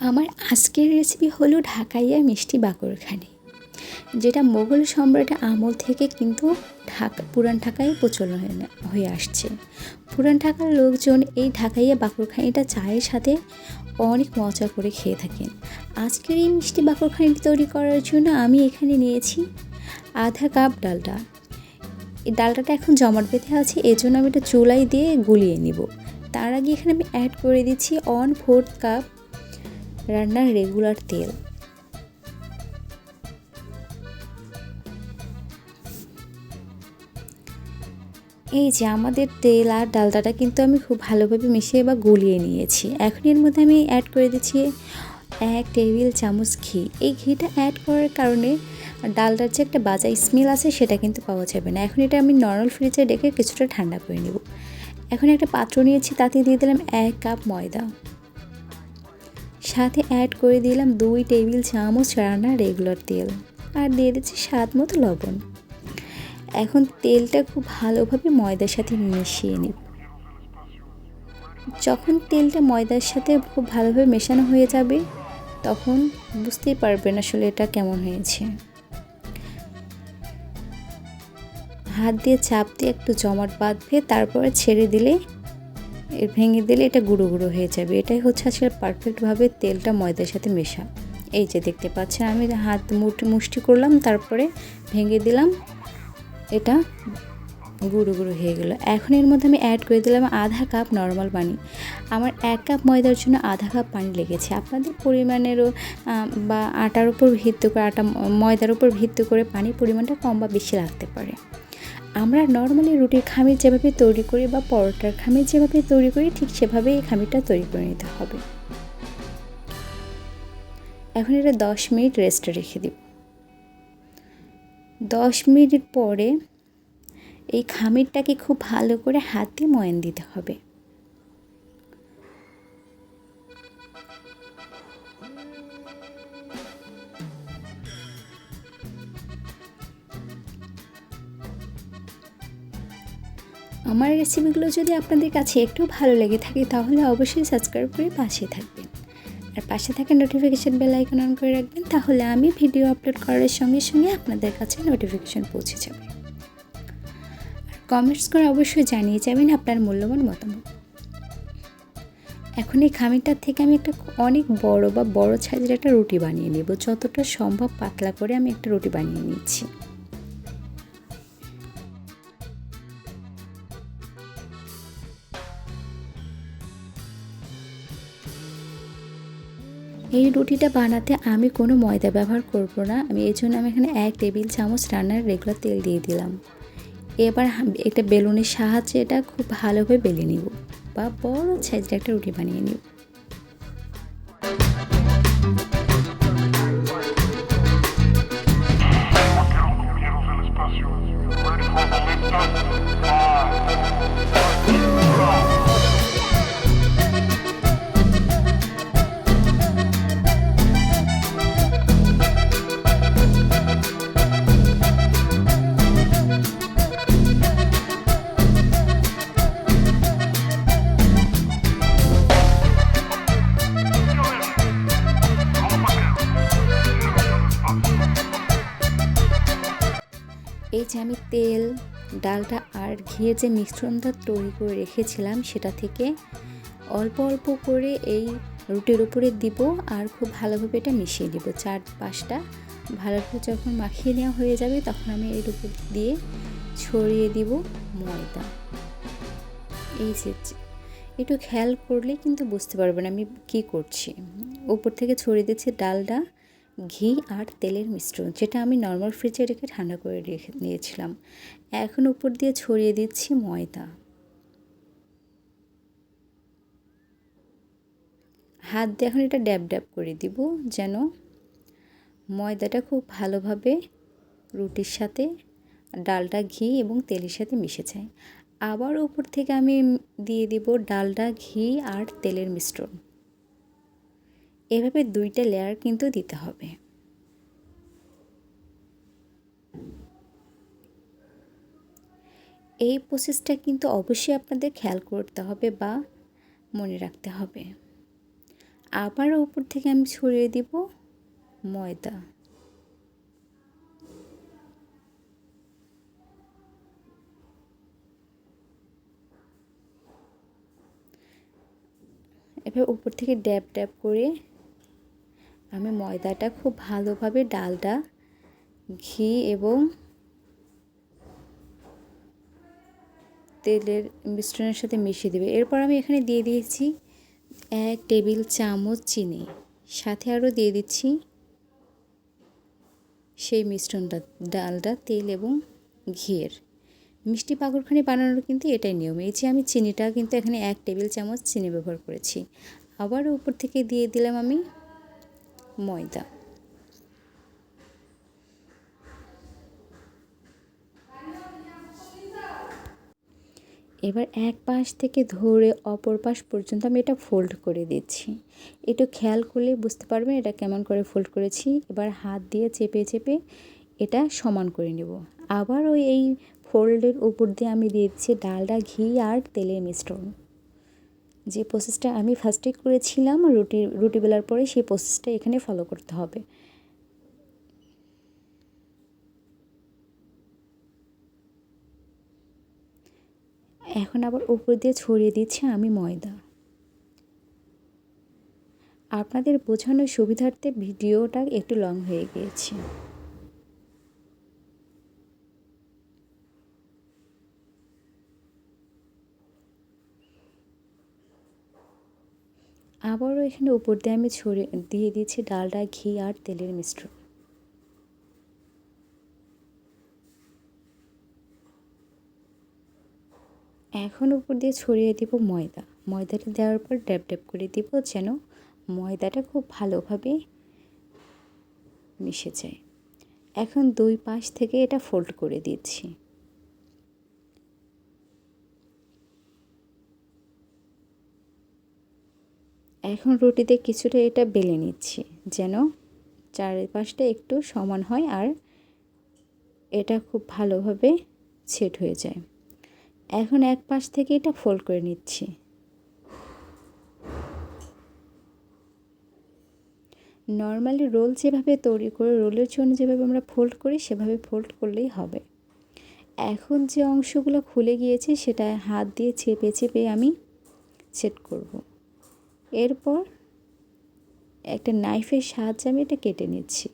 আমার আজকের রেসিপি হলো ঢাকাইয়া মিষ্টি বাকরখানি, যেটা মোগল সম্রাটের আমল থেকে কিন্তু ঢাকা, পুরান ঢাকায় প্রচলন হয়ে আসছে। পুরান ঢাকার লোকজন এই ঢাকাইয়া বাকরখানিটা চায়ের সাথে অনেক মজা করে খেয়ে থাকেন। আজকের এই মিষ্টি বাকরখানিটি তৈরি করার জন্য আমি এখানে নিয়েছি আধা কাপ ডালটা। এই ডালটাটা এখন জমাট বেঁধে আছে এই জন্য আমি এটা চুলাই দিয়ে গুলিয়ে নিব। তার আগে এখানে আমি অ্যাড করে দিচ্ছি অন ফোর্থ কাপ রান্নার রেগুলার তেল। এই যে আমাদের তেল আর ডালটাটা কিন্তু আমি খুব ভালোভাবে মিশিয়ে বা গুলিয়ে নিয়েছি। এখন এর মধ্যে আমি অ্যাড করে দিচ্ছি এক টেবিল চামচ ঘি। এই ঘিটা অ্যাড করার কারণে ডালটার যে একটা বাজা স্মেল আছে সেটা কিন্তু পাওয়া যাবে না। এখন এটা আমি নর্মাল ফ্রিজে রেখে কিছুটা ঠান্ডা করে নেব। এখন একটা পাত্র নিয়েছি, তাতে দিয়ে দিলাম এক কাপ ময়দা। সাথে অ্যাড করে দিলাম দুই টেবিল চামচ রান্নার রেগুলার তেল। আর দিয়ে দিচ্ছি স্বাদ মতো লবণ। এখন তেলটা খুব ভালোভাবে ময়দার সাথে মিশিয়ে নিব। যখন তেলটা ময়দার সাথে খুব ভালোভাবে মেশানো হয়ে যাবে, তখন বুঝতেই পারবেন আসলে এটা কেমন হয়েছে। হাত দিয়ে চাপ দিয়ে একটু জমাট বাঁধবে, তারপরে ছেড়ে দিলে এর ভেঙে দিলে এটা গুঁড়ো গুঁড়ো হয়ে যাবে। এটাই হচ্ছে আসলে পারফেক্টভাবে তেলটা ময়দার সাথে মেশা। এই যে দেখতে পাচ্ছেন, আমি হাত মুঠি মুষ্টি করলাম, তারপরে ভেঙে দিলাম। এটা গুঁড়ো গুঁড়ো হয়ে গেলো। এখন এর মধ্যে আমি অ্যাড করে দিলাম আধা কাপ নর্মাল পানি। আমার এক কাপ ময়দার জন্য আধা কাপ পানি লেগেছে। আপনাদের পরিমাণেরও বা আটার উপর ভিত্তি করে, আটা ময়দার উপর ভিত্তি করে পানির পরিমাণটা কম বা বেশি লাগতে পারে। আমরা নর্মালি রুটির খামির যেভাবে তৈরি করি বা পরোটার খামির যেভাবে তৈরি করি, ঠিক সেভাবেই এই খামিরটা তৈরি করে নিতে হবে। এখন এটা দশ মিনিট রেস্টে রেখে দিব। দশ মিনিট পরে এই খামিরটাকে খুব ভালো করে হাতে ময়ান দিতে হবে। আমার রেসিপিগুলো যদি আপনাদের কাছে একটু ভালো লেগে থাকে, তাহলে অবশ্যই সাবস্ক্রাইব করে পাশে থাকবেন। আর পাশে থাকা নোটিফিকেশান বেল আইকন অন করে রাখবেন, তাহলে আমি ভিডিও আপলোড করার সঙ্গে সঙ্গে আপনাদের কাছে নোটিফিকেশান পৌঁছে যাবে। আর কমেন্টস করে অবশ্যই জানিয়ে যাবেন আপনার মূল্যবান মতামত। এখন এই খামিরটার থেকে আমি একটা অনেক বড় বা বড় সাইজের একটা রুটি বানিয়ে নেব, যতটা সম্ভব পাতলা করে আমি একটা রুটি বানিয়ে নিচ্ছি। এই রুটিটা বানাতে আমি কোনো ময়দা ব্যবহার করব না। আমি এই জন্য আমি এখানে এক টেবিল চামচ রান্নার রেগুলার তেল দিয়ে দিলাম। এবার একটা বেলুনের সাহায্যে এটা খুব ভালোভাবে বেলে নিব বা বড় সাইজের একটা রুটি বানিয়ে নিব। যে আমি তেল, ডালটা আর ঘিয়ের যে মিশ্রণটা তৈরি করে রেখেছিলাম সেটা থেকে অল্প অল্প করে এই রুটির উপরে দিব আর খুব ভালোভাবে এটা মিশিয়ে দিব। চার পাঁচটা ভালোভাবে যখন মাখিয়ে নেওয়া হয়ে যাবে তখন আমি এর উপর দিয়ে ছড়িয়ে দিব ময়দা। এই যে, একটু খেয়াল করলে কিন্তু বুঝতে পারবেন আমি কি করছি। উপর থেকে ছড়িয়ে দিচ্ছি ডালডা ঘি আর তেলের মিশ্রণ, যেটা আমি নর্মাল ফ্রিজে রেখে ঠান্ডা করে রেখে নিয়েছিলাম। এখন উপর দিয়ে ছড়িয়ে দিচ্ছি ময়দা। হাত দিয়ে এখন এটা ড্যাব ড্যাব করে দিব, যেন ময়দাটা খুব ভালোভাবে রুটির সাথে, ডালটা ঘি এবং তেলের সাথে মিশে যায়। আবার উপর থেকে আমি দিয়ে দিব ডালডা ঘি আর তেলের মিশ্রণ। এভাবে দুইটা লেয়ার কিন্তু দিতে হবে। এই প্রসেসটা কিন্তু অবশ্যই আপনাদের খেয়াল করতে হবে বা মনে রাখতে হবে। আবার উপর থেকে আমি ছড়িয়ে দিব ময়দা। এবার উপর থেকে ড্যাব ড্যাব করে আমি ময়দাটা খুব ভালোভাবে ডালটা ঘি এবং তেলের মিশ্রণের সাথে মিশিয়ে দেবে। এরপর আমি এখানে দিয়ে দিয়েছি এক টেবিল চামচ চিনি। সাথে আরও দিয়ে দিচ্ছি সেই মিশ্রণটা ডালটা তেল এবং ঘিয়ের। মিষ্টি পাগরখানি বানানোর কিন্তু এটাই নিয়ম। এই যে আমি চিনিটা কিন্তু এখানে এক টেবিল চামচ চিনি ব্যবহার করেছি। আবার উপর থেকে দিয়ে দিলাম আমি ময়দা। এবার এক পাশ থেকে ধরে অপর পাশ পর্যন্ত আমি এটা ফোল্ড করে দিচ্ছি। একটু খেয়াল করলে বুঝতে পারবেন এটা কেমন করে ফোল্ড করেছি। এবার হাত দিয়ে চেপে চেপে এটা সমান করে নেব। আবার ওই এই ফোল্ডের উপর দিয়ে আমি দিচ্ছি ডালডা ঘি আর তেলের মিশ্রণ। যে প্রসেসটা আমি ফার্স্টে করেছিলাম, রুটি রুটি বেলার পরে সেই প্রসেসটা এখানে ফলো করতে হবে। এখন আবার উপর দিয়ে ছড়িয়ে দিচ্ছি আমি ময়দা। আপনাদের বোঝানোর সুবিধার্থে ভিডিওটা একটু লং হয়ে গিয়েছে। আবারও এখানে উপর দিয়ে আমি ছড়িয়ে, দিয়ে দিচ্ছি ডালডা ঘি আর তেলের মিশ্রণ। এখন উপর দিয়ে ছড়িয়ে দিব ময়দা। ময়দাটা দেওয়ার পর ড্যাব ড্যাব করে দিব যেন ময়দাটা খুব ভালোভাবে মিশে যায়। এখন দুই পাশ থেকে এটা ফোল্ড করে দিচ্ছি। এখন রুটিতে কিছুটা এটা বেলে নিচ্ছি, যেন চারিপাশটা একটু সমান হয় আর এটা খুব ভালোভাবে সেট হয়ে যায়। এখন এক পাশ থেকে এটা ফোল্ড করে নিচ্ছি। নর্মালি রোল যেভাবে তৈরি করে, রোলের জন্য যেভাবে আমরা ফোল্ড করি, সেভাবে ফোল্ড করলেই হবে। এখন যে অংশগুলো খুলে গিয়েছে, সেটা হাত দিয়ে চেপে চেপে আমি সেট করব। এরপর একটা নাইফের সাহায্যে আমি এটা কেটে নিচ্ছি।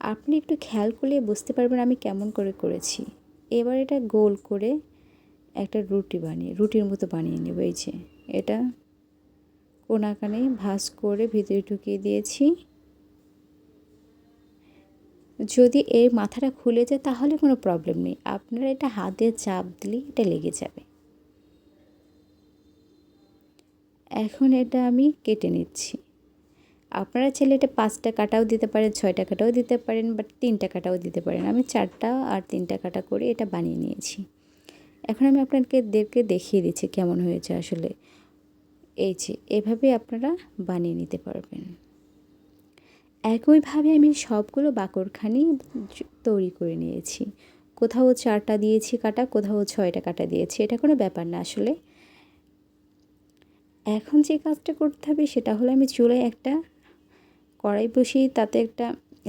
আপনি একটু খেয়াল করলে বুঝতে পারবেন আমি কেমন করে করেছি। এবার এটা গোল করে একটা রুটি বানিয়ে, রুটির মতো বানিয়ে নেব। এই যে, এটা কোনাকানে ভাস করে ভিতরে ঢুকিয়ে দিয়েছি। যদি এর মাথাটা খুলে যায় তাহলে কোনো প্রবলেম নেই। আপনারা এটা হাতে চাপ দিলেই এটা লেগে যাবে। এখন এটা আমি কেটে নিচ্ছি। আপনারা চাইলে এটা পাঁচটা কাটাও দিতে পারেন, ছয়টা কাটাও দিতে পারেন বাট তিনটা কাটাও দিতে পারেন। আমি চারটা আর তিনটা কাটা করে এটা বানিয়ে নিয়েছি। এখন আমি আপনাকে আপনাদেরকে দেখিয়ে দিচ্ছি কেমন হয়েছে আসলে। এই যে, এভাবে আপনারা বানিয়ে নিতে পারবেন। একইভাবে আমি সবগুলো বাকরখানি তৈরি করে নিয়েছি। কোথাও চারটা দিয়েছি কাটা, কোথাও ছয়টা কাটা দিয়েছি। এটা কোনো ব্যাপার না আসলে। এখন যে কাজটা করতে হবে সেটা হলো আমি চুলায় একটা কড়াই বসিয়ে তাতে একটা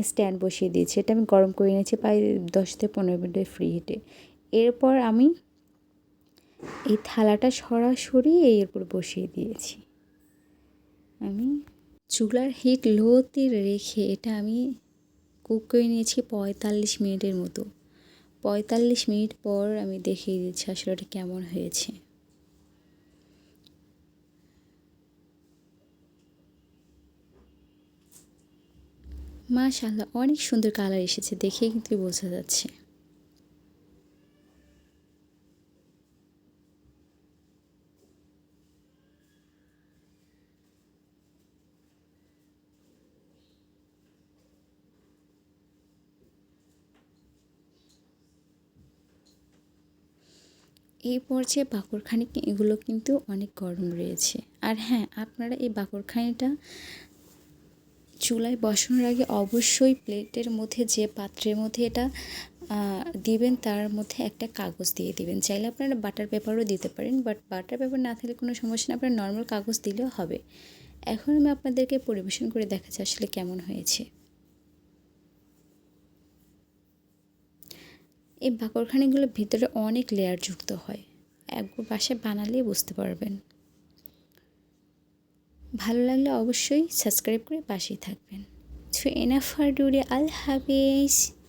স্ট্যান্ড বসিয়ে দিয়েছি। এটা আমি গরম করে নিয়েছি প্রায় দশ থেকে পনেরো মিনিটের ফ্রি হিটে এরপর আমি এই থালাটা সরাসরি এর উপর বসিয়ে দিয়েছি। আমি চুলার হিট লোতে রেখে এটা আমি কুক করে নিয়েছি পঁয়তাল্লিশ মিনিটের মতো। পঁয়তাল্লিশ মিনিট পর আমি দেখিয়ে দিচ্ছি আসলে ওটা কেমন হয়েছে। মাশাল্লাহ অনেক সুন্দর কালার এসেছে দেখেই কিন্তু বোঝা যাচ্ছে। এই পর্যায়ে বাকরখানি এগুলো কিন্তু অনেক গরম রয়েছে। আর হ্যাঁ আপনারা এই বাকরখানিটা চুলায় বসানোর আগে অবশ্যই প্লেটের মধ্যে যে পাত্রের মধ্যে এটা দিবেন তার মধ্যে একটা কাগজ দিয়ে দিবেন। চাইলে আপনারা বাটার পেপারও দিতে পারেন, বাট বাটার পেপার না থাকলে কোনো সমস্যা না আপনারা নর্মাল কাগজ দিলেও হবে। এখন আমি আপনাদেরকে পরিবেশন করে দেখাচ্ছি আসলে কেমন হয়েছে। এই বাকরখানিগুলো ভিতরে অনেক লেয়ার যুক্ত হয়। একবার বাসায় বানালেই বুঝতে পারবেন। ভালো লাগলে অবশ্যই সাবস্ক্রাইব করে পাশেই থাকবেন। সো এনাফ ফর ডুডে আল হাফিজ।